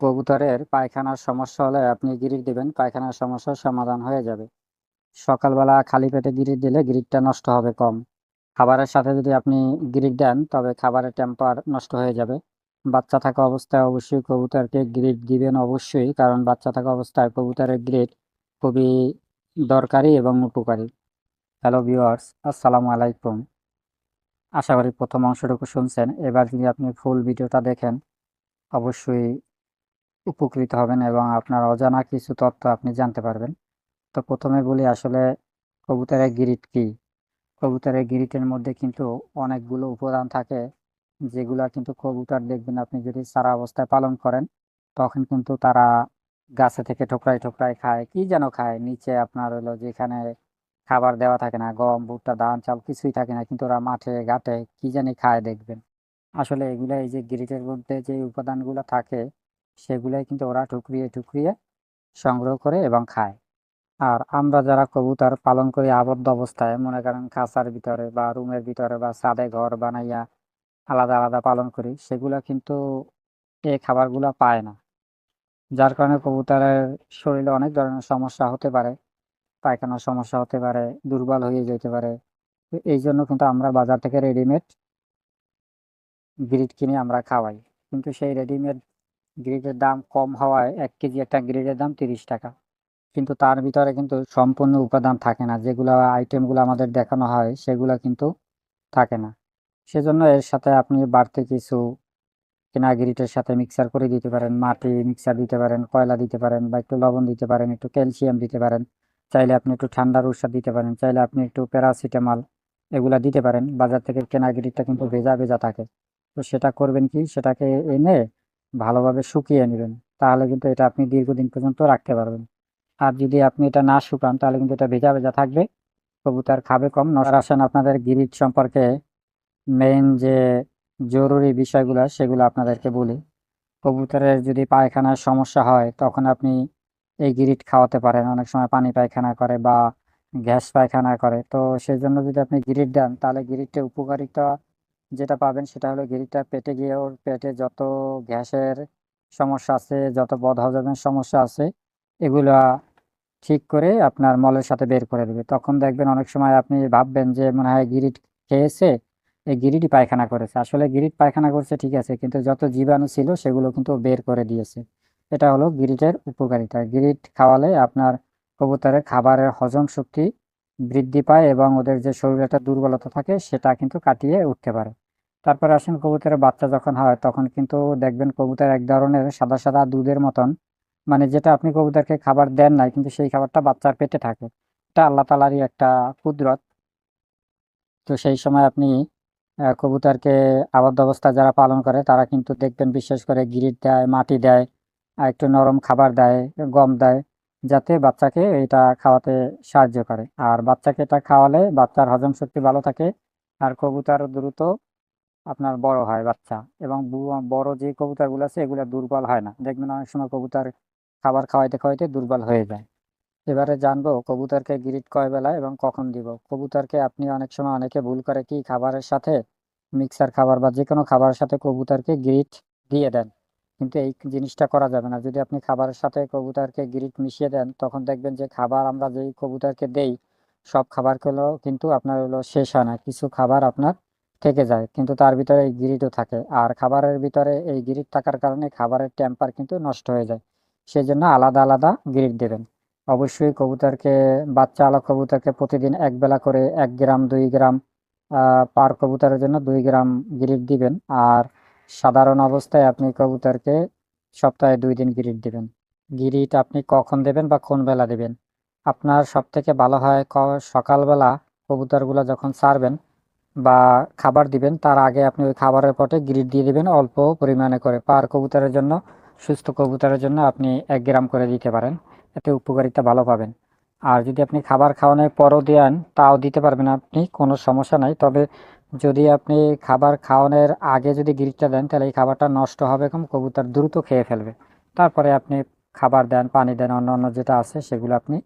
কবুতরের পায়খানার সমস্যা হলে আপনি গিরিট দিবেন, পায়খানার সমস্যার সমাধান হয়ে যাবে। সকালবেলা খালি পেটে গিরিট দিলে গিরিটটা নষ্ট হবে কম। খাবারের সাথে যদি আপনি গিরিট দেন, তবে খাবারের টেম্পার নষ্ট হয়ে যাবে। বাচ্চা থাকা অবস্থায় অবশ্যই কবুতরকে গ্রিড দিবেন অবশ্যই, কারণ বাচ্চা থাকা অবস্থায় কবুতরের গ্রিড খুবই দরকারি এবং উপকারী। হ্যালো ভিউয়ার্স, আসসালামু আলাইকুম। আশা করি প্রথম অংশটুকু শুনছেন। এবার যদি আপনি ফুল ভিডিওটা দেখেন, অবশ্যই উপকৃত হবেন এবং আপনার অজানা কিছু তথ্য আপনি জানতে পারবেন। তো প্রথমে বলি আসলে কবুতরের গিরিট কি? কবুতরের গিরিটের মধ্যে কিন্তু অনেকগুলো উপাদান থাকে, যেগুলা কিন্তু কবুতর দেখবেন আপনি যদি সারা অবস্থায় পালন করেন, তখন কিন্তু তারা গাছে থেকে ঠোকরাই ঠোকরাই খায়, কি যেন খায়? নিচে আপনার হলো যেখানে খাবার দেওয়া থাকে না, গম, ভুট্টা, ধান, চাল কিছুই থাকে না, কিন্তু ওরা মাঠে, ঘাটে কি জানি খায় দেখবেন। আসলে এগুলা এই যে গিরিটের মধ্যে যে উপাদানগুলো থাকে সেগুলাই কিন্তু ওরা টুকরিয়ে টুকরিয়ে সংগ্রহ করে এবং খায়। আর আমরা যারা কবুতর পালন করি আবদ্ধ অবস্থায়, মনে করেন খাঁচার ভিতরে বা রুমের ভিতরে বা ছাদে ঘর বানাইয়া আলাদা আলাদা পালন করি, সেগুলা কিন্তু এই খাবারগুলো পায় না। যার কারণে কবুতরের শরীরে অনেক ধরনের সমস্যা হতে পারে, পায়খানার সমস্যা হতে পারে, দুর্বল হয়ে যেতে পারে। এই জন্য কিন্তু আমরা বাজার থেকে রেডিমেড গ্রিড কিনে আমরা খাওয়াই। কিন্তু সেই রেডিমেড গ্রিডের দাম কম হওয়ায় এক কেজি একটা গ্রিডের দাম তিরিশ টাকা। কিন্তু তার ভিতরে কিন্তু সম্পূর্ণ উপাদান থাকে না। যেগুলো আইটেমগুলো আমাদের দেখানো হয়, সেগুলো কিন্তু থাকে না। সেজন্য এর সাথে আপনি বাড়তি কিছু কেনা গ্রিটের সাথে মিক্সার করে দিতে পারেন। মাটি মিক্সার দিতে পারেন, কয়লা দিতে পারেন বা একটু লবণ দিতে পারেন, একটু ক্যালসিয়াম দিতে পারেন। চাইলে আপনি একটু ঠান্ডার ঔষধ দিতে পারেন। চাইলে আপনি একটু প্যারাসিটামল এগুলা দিতে পারেন। বাজার থেকে কেনা গ্রিটটা কিন্তু ভেজা ভেজা থাকে। তো সেটা করবেন কি? সেটাকে এনে ভালোভাবে শুকিয়ে নেবেন, তাহলে কিন্তু এটা আপনি দীর্ঘদিন পর্যন্ত রাখতে পারবেন। আর যদি আপনি এটা না শুকান, তাহলে কিন্তু এটা ভেজা ভেজা থাকবে। কবুতর খাবে কম। নষ্ট আসেন আপনাদের গিরিট সম্পর্কে মেইন যে জরুরি বিষয়গুলো, সেগুলো আপনাদেরকে বলি। কবুতরের যদি পায়খানার সমস্যা হয়, তখন আপনি এই গিরিট খাওয়াতে পারেন। অনেক সময় পানি পায়খানা করে বা গ্যাস পায়খানা করে। তো সেই জন্য যদি আপনি গিরিট দেন, তাহলে গিরিটের উপকারিতা যেটা পাবেন সেটা হলো গিরিটটা পেটে গিয়ে ওর পেটে যত গ্যাসের সমস্যা আছে, যত বদহজমের সমস্যা আছে, এগুলা ঠিক করে আপনার মলের সাথে বের করে দেবে। তখন দেখবেন অনেক সময় আপনি ভাববেন যে মনে হয় গিরিট খেয়েছে, এই গিরিটই পায়খানা করেছে। আসলে গিরিট পায়খানা করছে ঠিক আছে, কিন্তু যত জীবাণু ছিল সেগুলো কিন্তু বের করে দিয়েছে। এটা হলো গিরিটের উপকারিতা। গিরিট খাওয়ালে আপনার কবুতরের খাবারের হজম শক্তি বৃদ্ধি পায় এবং ওদের যে শরীরে একটা দুর্বলতা থাকে, সেটা কিন্তু কাটিয়ে উঠতে পারে। তারপর আসেন কবুতরের বাচ্চা যখন হয়, তখন কিন্তু দেখবেন কবুতর এক ধরনের সাদা সাদা দুধের মতন। মানে যেটা আপনি কবুতরকে খাবার দেন নাই, কিন্তু সেই খাবারটা বাচ্চার পেটে থাকে। এটা আল্লাহ তালারই একটা কুদরত। তো সেই সময় আপনি কবুতরকে আবদ্ধ অবস্থায় যারা পালন করে, তারা কিন্তু দেখবেন বিশেষ করে গিরিট দেয়, মাটি দেয় একটু নরম খাবার দেয়, গম দেয়। যাতে বাচ্চাকে এটা খাওয়াতে সাহায্য করে। আর বাচ্চাকে এটা খাওয়ালে বাচ্চার হজম শক্তি ভালো থাকে আর কবুতর দ্রুত আপনার বড় হয় বাচ্চা এবং বড় যে কবুতরগুলো আছে এগুলো দুর্বল হয় না। দেখবেন অনেক সময় কবুতর খাবার খাওয়াইতে খাওয়াইতে দুর্বল হয়ে যায়। এবারে জানব কবুতরকে গিরিট কয় বেলা এবং কখন দিব? কবুতরকে আপনি অনেক সময় অনেকে ভুল করে কি খাবারের সাথে মিক্সার খাবার বা যে কোনো খাবারের সাথে কবুতরকে গিরিট দিয়ে দেন। কিন্তু এই জিনিসটা করা যাবে না। যদি আপনি খাবারের সাথে কবুতরকে গিরিট মিশিয়ে দেন, তখন দেখবেন যে খাবার আমরা যেই কবুতরকে দেই, সব খাবারগুলো কিন্তু আপনার হলো শেষ হয় না, কিছু খাবার আপনার থেকে যায়। কিন্তু তার ভিতরে এই গিরিটও থাকে। আর খাবারের ভিতরে এই গিরিট থাকার কারণে খাবারের টেম্পার কিন্তু নষ্ট হয়ে যায়। সেই জন্য আলাদা আলাদা গিরিট দেবেন। অবশ্যই কবুতরকে, বাচ্চা আলা কবুতরকে প্রতিদিন এক বেলা করে এক গ্রাম, দুই গ্রাম পার কবুতরের জন্য দুই গ্রাম গিরিট দিবেন। আর সাধারণ অবস্থায় আপনি কবুতরকে সপ্তাহে দুই দিন গিরিট দেবেন। গিরিট আপনি কখন দেবেন বা কোন বেলা দেবেন? আপনার সব থেকে ভালো হয় সকালবেলা কবুতরগুলো যখন ছাড়বেন বা খাবার দিবেন, তার আগে আপনি ওই খাবারের পটে গিরিট দিয়ে দিবেন অল্প পরিমাণে করে। পার কবুতরের জন্য, সুস্থ কবুতরের জন্য আপনি এক গ্রাম করে দিতে পারেন। এতে উপকারিতা ভালো পাবেন। আর যদি আপনি খাবার খাওয়ানোর পরও দেন, তাও দিতে পারবেন আপনি, কোনো সমস্যা নাই। তবে যদি আপনি খাবার খাওয়ানোর আগে যদি গিরিটটা দেন, তাহলে এই খাবারটা নষ্ট হবে কম কবুতর দ্রুত খেয়ে ফেলবে। তারপরে আপনি খাবার দেন, পানি দেন, অন্য অন্য যেটা আছে, সেগুলো আপনি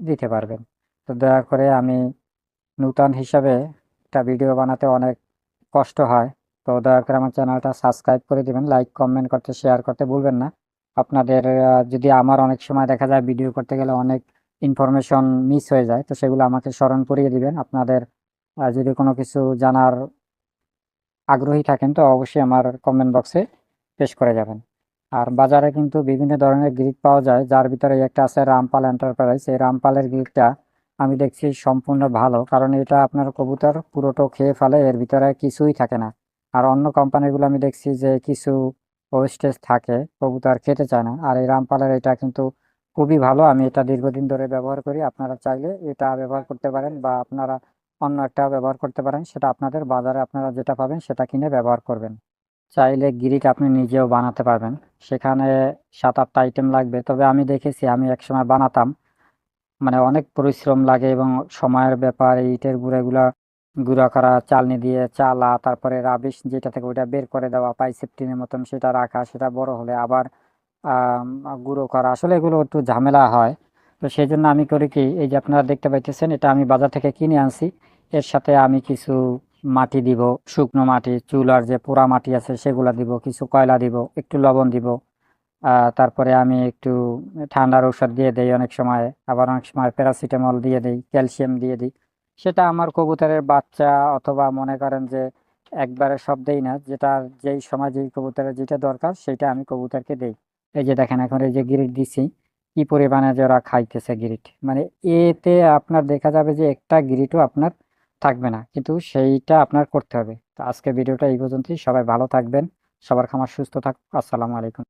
দিতে পারবেন। তো দয়া করে আমি নূতন হিসাবে একটা ভিডিও বানাতে অনেক কষ্ট হয়। তো দয়া করে আমার চ্যানেলটা সাবস্ক্রাইব করে দিবেন, লাইক, কমেন্ট করতে, শেয়ার করতে ভুলবেন না। আপনাদের যদি আমার অনেক সময় দেখা যায় ভিডিও করতে গেলে অনেক ইনফরমেশন মিস হয়ে যায়, তো সেগুলো আমাকে স্মরণ করিয়ে দিবেন। আপনাদের যদি কোনো কিছু জানার আগ্রহী থাকেন, তো অবশ্যই আমার কমেন্ট বক্সে পেশ করে যাবেন। আর বাজারে কিন্তু বিভিন্ন ধরনের গ্রিড পাওয়া যায়, যার ভিতরে একটা আছে রামপাল এন্টারপ্রাইজ এই রামপালের গ্রিডটা আমি দেখছি সম্পূর্ণ ভালো, কারণ এটা আপনার কবুতর পুরোটো খেয়ে ফেলে, এর ভিতরে কিছুই থাকে না। আর অন্য কোম্পানিগুলো আমি দেখছি যে কিছু ওয়েস্টেজ থাকে, কবুতর খেতে চায় না। আর এই রামপালের এটা কিন্তু খুবই ভালো। আমি এটা দীর্ঘদিন ধরে ব্যবহার করি। আপনারা চাইলে এটা ব্যবহার করতে পারেন বা আপনারা অন্য একটা ব্যবহার করতে পারেন। সেটা আপনাদের বাজারে আপনারা যেটা পাবেন সেটা কিনে ব্যবহার করবেন। চাইলে গিরিট আপনি নিজেও বানাতে পারবেন। সেখানে সাত আটটা আইটেম লাগবে। তবে আমি দেখেছি আমি একসময় বানাতাম। মানে অনেক পরিশ্রম লাগে এবং সময়ের ব্যাপার, ইটের গুঁড়াগুলা গুঁড়া করা, চালনি দিয়ে চালা, তারপরে রাবিশ যেটা থেকে ওইটা বের করে দেওয়া পাইসেপটিনের মতন সেটা রাখা, সেটা বড় হলে আবার গুঁড়ো করা। আসলে এগুলো একটু ঝামেলা হয়। তো সেই জন্য আমি করি কি, এই যে আপনারা দেখতে পাইতেছেন, এটা আমি বাজার থেকে কিনে আনছি। এর সাথে আমি কিছু মাটি দিব, শুকনো মাটি, চুলার যে পোড়া মাটি আছে সেগুলো দিব, কিছু কয়লা দিব, একটু লবণ দিব। তারপরে আমি একটু ঠান্ডার ঔষধ দিয়ে দেই অনেক সময়, আবার অনেক সময় প্যারাসিটামল দিয়ে দিই, ক্যালসিয়াম দিয়ে দিই। সেটা আমার কবুতরের বাচ্চা অথবা মনে করেন যে একবারে সব দেই না, যেটা যেই সময় যেই কবুতরের যেটা দরকার, সেটা আমি কবুতরকে দেই। এই যে দেখেন এখন এই যে গিরিট দিছি, কি পরিমাণে যে ওরা খাইতেছে গিরিট মানে এতে আপনার দেখা যাবে যে একটা গিরিটও আপনার থাকবে না, কিন্তু সেইটা আপনার করতে হবে। তো আজকে ভিডিওটা এই পর্যন্তই, সবাই ভালো থাকবেন, সবার খামার সুস্থ থাকুক, আসসালামু আলাইকুম।